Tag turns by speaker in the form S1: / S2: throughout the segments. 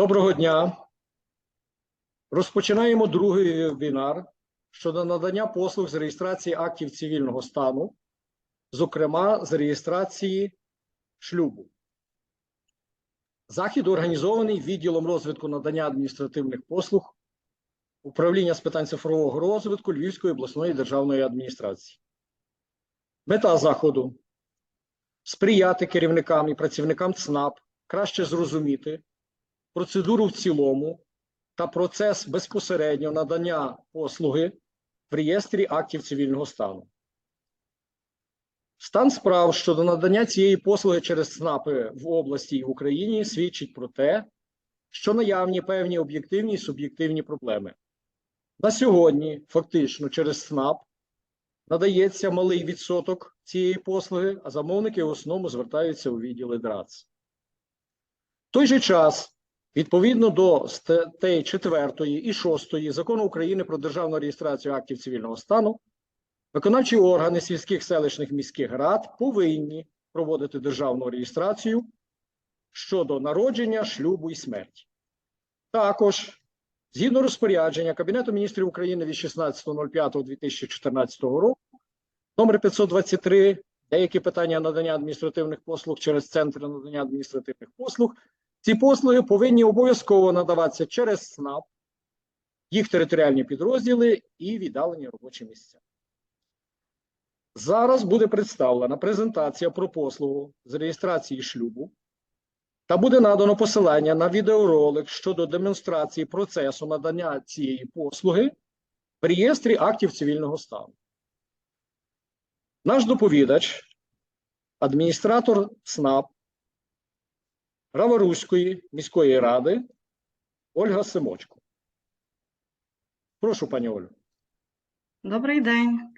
S1: Доброго дня. Розпочинаємо другий вебінар щодо надання послуг з реєстрації актів цивільного стану, зокрема з реєстрації шлюбу. Захід організований відділом розвитку надання адміністративних послуг Управління з питань цифрового розвитку Львівської обласної державної адміністрації. Мета заходу сприяти керівникам і працівникам ЦНАП краще зрозуміти процедуру в цілому та процес безпосередньо надання послуги в реєстрі актів цивільного стану. Стан справ щодо надання цієї послуги через ЦНАПи в області і в Україні свідчить про те, що наявні певні об'єктивні і суб'єктивні проблеми. На сьогодні, фактично, через ЦНАП надається малий відсоток цієї послуги, а замовники в основному звертаються у відділи ДРАЦ. В той же час, відповідно до статей 4 і 6 Закону України про державну реєстрацію актів цивільного стану, виконавчі органи сільських селищних міських рад повинні проводити державну реєстрацію щодо народження, шлюбу і смерті. Також Згідно розпорядження Кабінету міністрів України від 16.05.2014 року, номер 523, деякі питання надання адміністративних послуг через центри надання адміністративних послуг, ці послуги повинні обов'язково надаватися через СНАП, їх територіальні підрозділи і віддалені робочі місця. Зараз буде представлена презентація про послугу з реєстрації шлюбу та буде надано посилання на відеоролик щодо демонстрації процесу надання цієї послуги в реєстрі актів цивільного стану. Наш доповідач, адміністратор СНАП Раваруської міської ради Ольга Симочко. Прошу, пані Олю.
S2: Добрий день.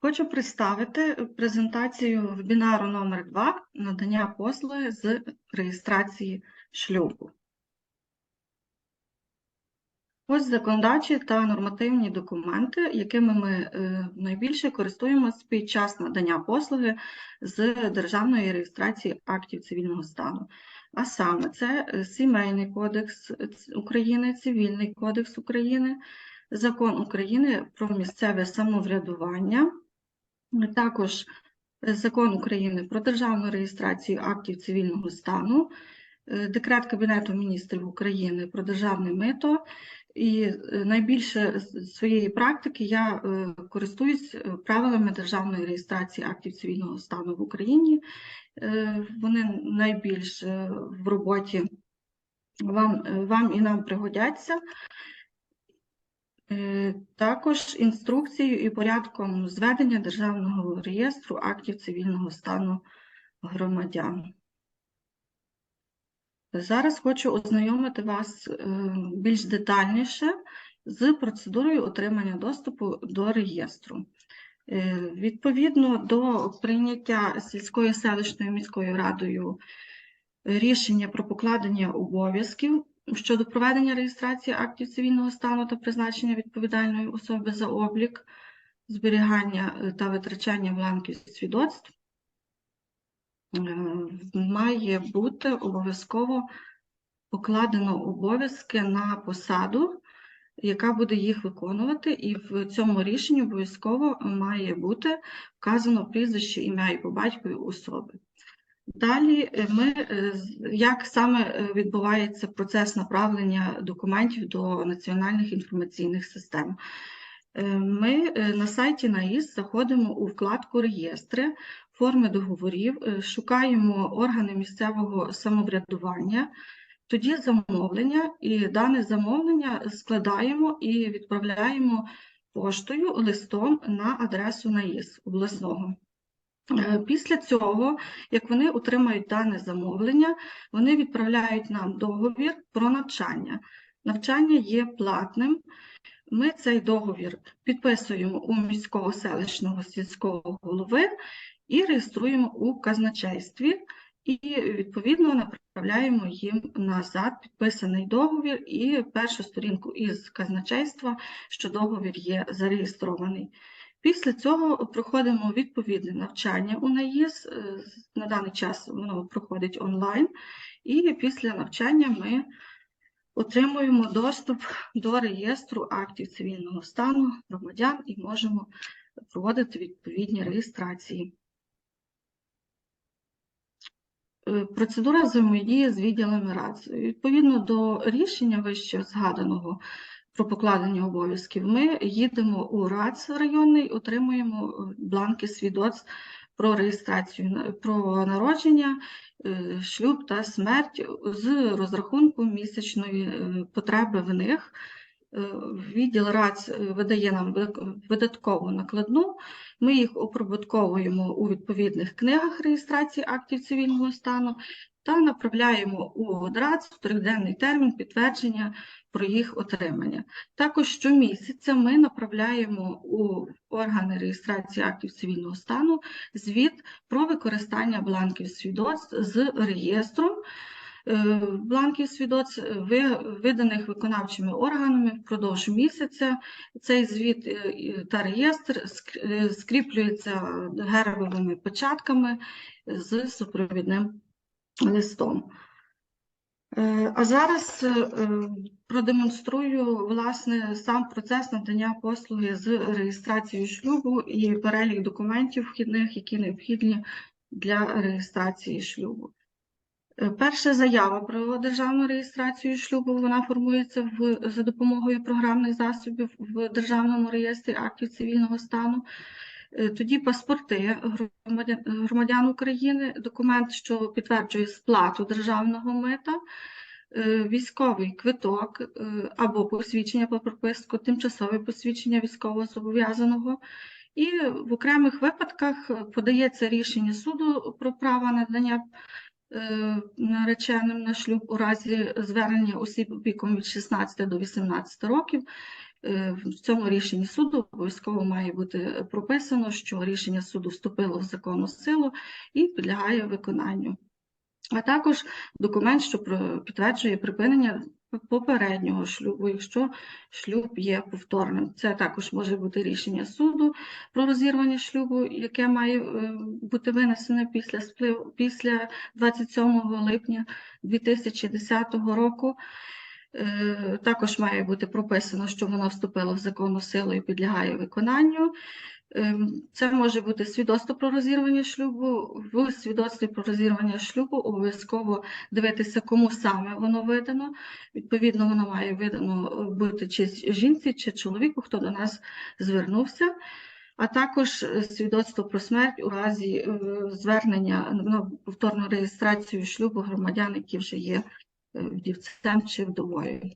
S2: Хочу представити презентацію вебінару номер 2 надання послуги з реєстрації шлюбу. Ось законодавчі та нормативні документи, якими ми е, найбільше користуємося під час надання послуги з державної реєстрації актів цивільного стану. А саме це е, Сімейний кодекс України, Цивільний кодекс України, Закон України про місцеве самоврядування, також Закон України про державну реєстрацію актів цивільного стану, е, Декрет Кабінету міністрів України про державне мито. І е, найбільше своєї практики я е, користуюсь правилами державної реєстрації актів цивільного стану в Україні. Вони найбільш в роботі вам, вам і нам пригодяться. Е, також інструкцією і порядком зведення Державного реєстру актів цивільного стану громадян. Зараз хочу ознайомити вас е, більш детальніше з процедурою отримання доступу до реєстру. Е, відповідно до прийняття сільською селищною міською радою рішення про покладення обов'язків щодо проведення реєстрації актів цивільного стану та призначення відповідальної особи за облік, зберігання е, та витрачання бланків свідоцтв, має бути обов'язково покладено обов'язки на посаду, яка буде їх виконувати, і в цьому рішенні обов'язково має бути вказано прізвище, ім'я і по батькові особи. Далі е, ми е, як саме е, відбувається процес направлення документів до національних інформаційних систем. Ми на сайті НАІС заходимо у вкладку Реєстри, форми договорів, шукаємо органи місцевого самоврядування, тоді замовлення, і дане замовлення складаємо і відправляємо поштою листом на адресу НАІС обласного. Е, після цього, як вони отримають дане замовлення, вони відправляють нам договір про навчання. Навчання є платним. Ми цей договір підписуємо у міського селищного сільського голови і реєструємо у казначействі, і, відповідно, направляємо їм назад підписаний договір і першу сторінку із казначейства, що договір є зареєстрований. Після цього проходимо відповідне навчання у НАїЗ. Е, на даний час воно проходить онлайн, і після навчання ми отримуємо доступ до реєстру актів цивільного стану громадян і можемо проводити відповідні реєстрації. Процедура взаємодії з відділами РАЦ. Відповідно до рішення вище згаданого про покладення обов'язків, ми їдемо у РАЦ районний, отримуємо е, бланки свідоцтв про реєстрацію, про народження, е, шлюб та смерть з розрахунку місячної е, потреби в них. Е, Відділ РАЦ е, видає нам видаткову накладну, ми їх оприбутковуємо у відповідних книгах реєстрації актів цивільного стану та направляємо у ДРАЦ в трьохденний термін підтвердження про їх отримання. Також щомісяця ми направляємо у органи реєстрації актів цивільного стану звіт про використання бланків свідоцтв з реєстром бланків свідоцтв, виданих виконавчими органами впродовж місяця. Цей звіт е, та реєстр ск- е, скріплюється гербовими печатками з супровідним листом. Е, А зараз е, е, продемонструю власне сам процес надання послуги з реєстрацією шлюбу і перелік документів вхідних, які необхідні для реєстрації шлюбу. Е, Перша заява про державну реєстрацію шлюбу вона формується в, за допомогою програмних засобів в Державному реєстрі актів цивільного стану. Е, Тоді паспорти громадян, громадян України, документ, що підтверджує сплату державного мита, е, військовий квиток або посвідчення про прописку, тимчасове посвідчення військовозобов'язаного. І в окремих випадках подається рішення суду про право надання нареченим на шлюб у разі звернення осіб віком від 16 до 18 років. Е, В цьому рішенні суду обов'язково має бути прописано, що рішення суду вступило в законну силу і підлягає виконанню. А також документ, що підтверджує припинення попереднього шлюбу, якщо шлюб є повторним. Це також може бути рішення суду про розірвання шлюбу, яке має е, бути винесене після спливу після 27 липня 2010 року. Е, Також має бути прописано, що воно вступило в законну силу і підлягає виконанню. Ем, Це може бути свідоцтво про розірвання шлюбу. В свідоцтві про розірвання шлюбу обов'язково дивитися, кому саме воно видано. Відповідно, воно має видано бути чи жінці, чи чоловіку, хто до нас звернувся. А також е, свідоцтво про смерть у разі е, звернення на повторну реєстрацію шлюбу громадян, які вже є е, вдівцем чи вдовою.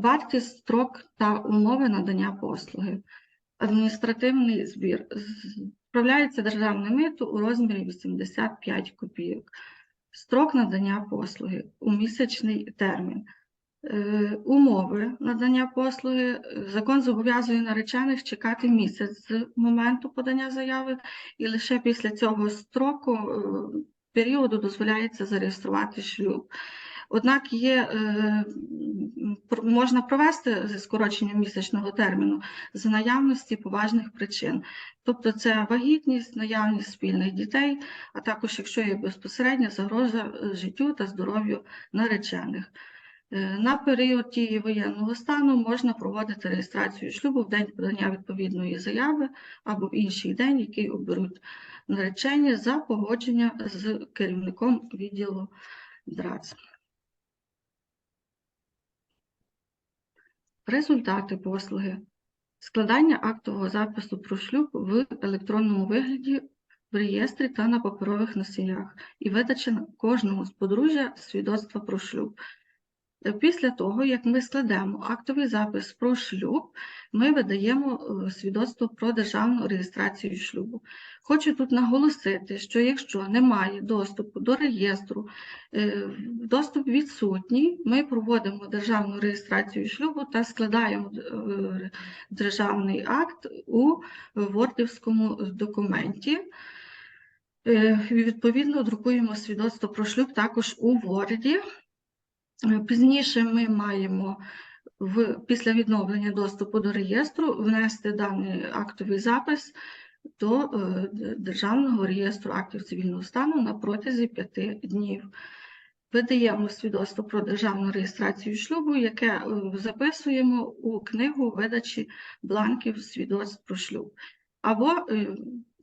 S2: Вартість, строк та умови надання послуги. Адміністративний збір. Справляється державне мито у розмірі 85 копійок. Строк надання послуги у місячний термін. Е, Умови надання послуги. Закон зобов'язує наречених чекати місяць з моменту подання заяви, і лише після цього строку е, періоду дозволяється зареєструвати шлюб. Однак є, е, можна провести зі скороченням місячного терміну за наявності поважних причин. Тобто це вагітність, наявність спільних дітей, а також якщо є безпосередня загроза е, життю та здоров'ю наречених. Е, На період дії воєнного стану можна проводити реєстрацію шлюбу в день подання відповідної заяви або в інший день, який оберуть наречені за погодження з керівником відділу ДРАЦ. Результати послуги. Складання актового запису про шлюб в електронному вигляді в реєстрі та на паперових носіях і видача кожному з подружжя свідоцтва про шлюб. Після того, як ми складемо актовий запис про шлюб, ми видаємо е, свідоцтво про державну реєстрацію шлюбу. Хочу тут наголосити, що якщо немає доступу до реєстру, е, доступ відсутній, ми проводимо державну реєстрацію шлюбу та складаємо е, державний акт у вордівському документі. Відповідно, друкуємо свідоцтво про шлюб також у Word. Е, Пізніше ми маємо в, після відновлення доступу до реєстру внести даний актовий запис до е, Державного реєстру актів цивільного стану на протязі п'яти днів. видаємо свідоцтво про державну реєстрацію шлюбу, яке е, записуємо у книгу видачі бланків свідоцтв про шлюб, або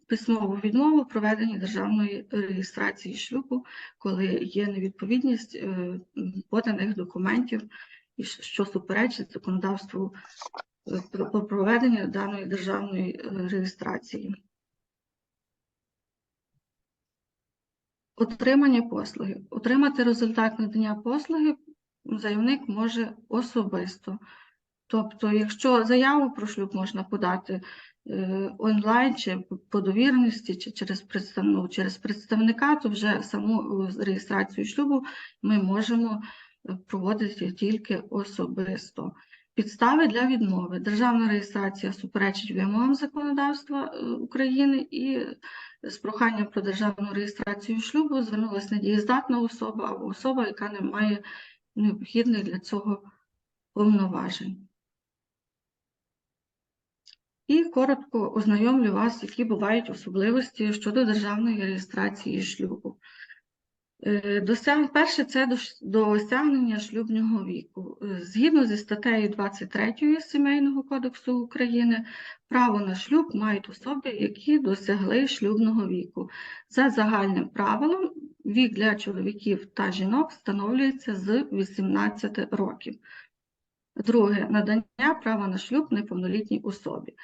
S2: письмову відмову проведення державної реєстрації шлюбу, коли є невідповідність е, поданих документів, що суперечить законодавству е, про проведення даної державної е, реєстрації. Отримання послуги. Отримати результат надання послуги заявник може особисто. Тобто, якщо заяву про шлюб можна подати е, онлайн чи по довіреності, чи через, представ... ну, через представника, то вже саму е, реєстрацію шлюбу ми можемо е, проводити тільки особисто. Підстави для відмови. Державна реєстрація суперечить вимогам законодавства України і з проханням про державну реєстрацію шлюбу звернулася недієздатна особа або особа, яка не має необхідних для цього повноважень. І коротко ознайомлю вас, які бувають особливості щодо державної реєстрації шлюбу. Е, Перше це дос- досягнення шлюбного віку. Е, Згідно зі статтею 23 Сімейного кодексу України, право на шлюб мають особи, які досягли шлюбного віку. За загальним правилом, вік для чоловіків та жінок встановлюється з 18 років. Друге надання права на шлюб неповнолітній особі.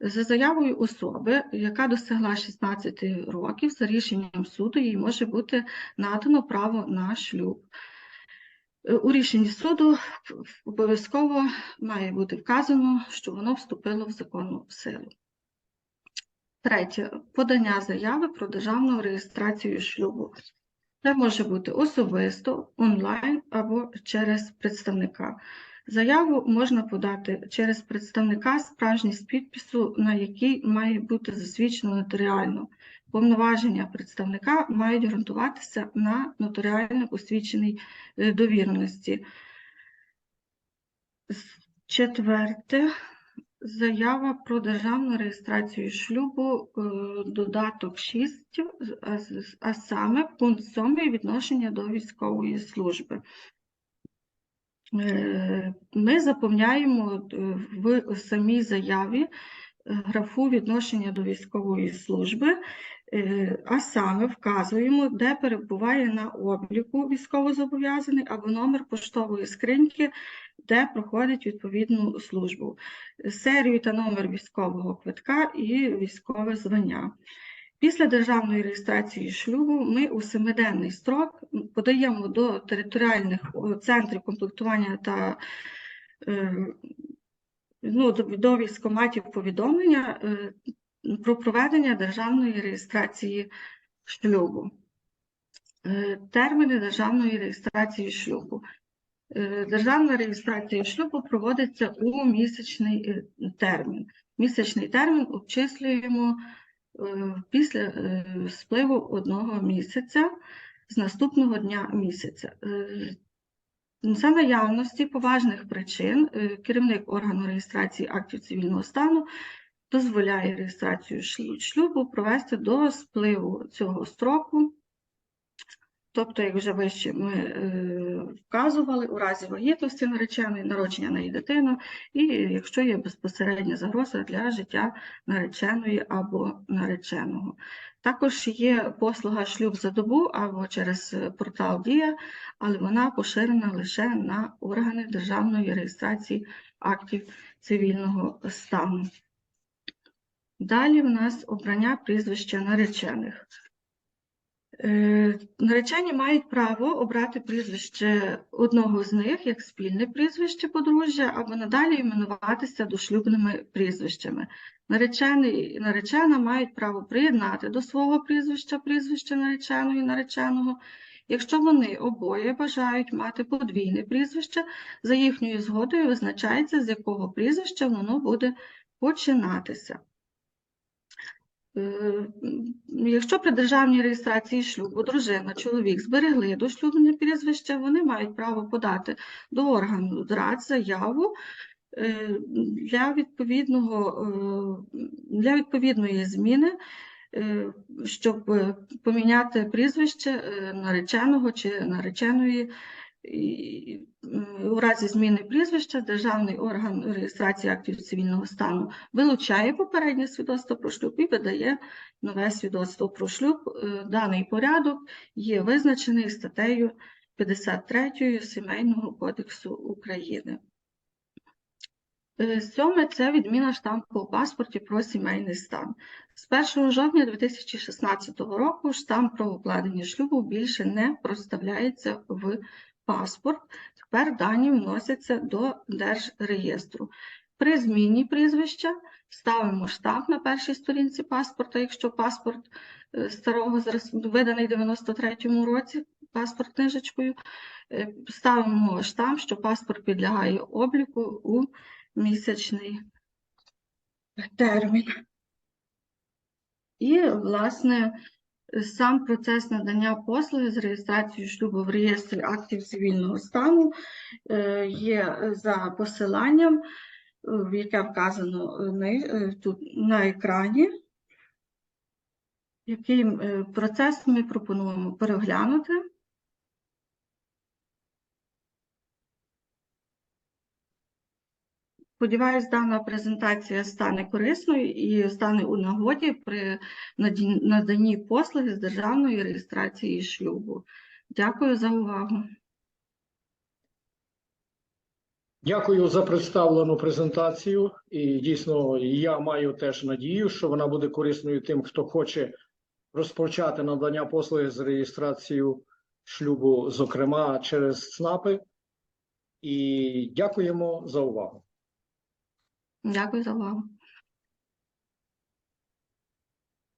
S2: За заявою особи, яка досягла 16 років, за рішенням суду їй може бути надано право на шлюб. Е, У рішенні суду обов'язково має бути вказано, що воно вступило в законну силу. Третє. Подання заяви про державну реєстрацію шлюбу. Це може бути особисто, онлайн або через представника. Заяву можна подати через представника, справжність підпису, на який має бути засвідчено нотаріально. Повноваження представника мають ґрунтуватися на нотаріально посвідченій е, довіреності. Четверте. Заява про державну реєстрацію шлюбу, е, додаток 6, а а саме пункт 7 відношення до військової служби. Ми заповняємо е, в самій заяві е, графу відношення до військової служби, е, а саме вказуємо, де перебуває на обліку військовозобов'язаний або номер поштової скриньки, де проходить відповідну службу, серію та номер військового квитка і військове звання. Після державної реєстрації шлюбу ми у семиденний строк подаємо до територіальних центрів комплектування та е, ну, до, військкоматів повідомлення е, про проведення державної реєстрації шлюбу. Е, Терміни державної реєстрації шлюбу. Державна реєстрація шлюбу проводиться у місячний термін. Місячний термін обчислюємо після е, спливу одного місяця з наступного дня місяця. Е, За наявності поважних причин е, керівник органу реєстрації актів цивільного стану дозволяє реєстрацію шлюбу провести до спливу цього строку. Тобто, як вже вище ми е, вказували, у разі вагітності нареченої, народження неї дитини, і якщо є безпосередня загроза для життя нареченої або нареченого. Також є послуга шлюб за добу або через портал Дія, але вона поширена лише на органи державної реєстрації актів цивільного стану. Далі в нас обрання прізвища наречених. Е, Наречені мають право обрати прізвище одного з них як спільне прізвище подружжя або надалі іменуватися дошлюбними прізвищами. Наречений і наречена мають право приєднати до свого прізвища прізвище нареченої і нареченого. Якщо вони обоє бажають мати подвійне прізвище, за їхньою згодою визначається, з якого прізвища воно буде починатися. Е, Якщо при державній реєстрації шлюбу дружина, чоловік зберегли дошлюбне прізвище, вони мають право подати до органу ДРАЦ заяву е, для відповідного, е, для відповідної зміни щоб поміняти прізвище нареченого чи нареченої. У разі зміни прізвища Державний орган реєстрації актів цивільного стану вилучає попереднє свідоцтво про шлюб і видає нове свідоцтво про шлюб. Е, Даний порядок є визначений статтею 53 Сімейного кодексу України. Е, Сьоме це відміна штампу у паспорті про сімейний стан. З 1 жовтня 2016 року штамп про укладення шлюбу більше не проставляється в паспорт. Тепер дані вносяться до Держреєстру. При зміні прізвища ставимо штамп на першій сторінці паспорта, якщо паспорт е, старого виданий в 93-му році, паспорт книжечкою. Е, Ставимо штамп, що паспорт підлягає обліку у місячний термін. І, власне, сам процес надання послуги з реєстрацією шлюбу в реєстрі актів цивільного стану е, є за посиланням, е, яке вказано е, е, тут на екрані. Який е, процес ми пропонуємо переглянути. Сподіваюсь, дана презентація стане корисною і стане у нагоді при наданні послуги з державної реєстрації шлюбу. Дякую за увагу.
S1: Дякую за представлену презентацію. І дійсно, я маю теж надію, що вона буде корисною тим, хто хоче розпочати надання послуги з реєстрацією шлюбу, зокрема через ЦНАПи. І дякуємо за увагу.
S2: Дякую за увагу.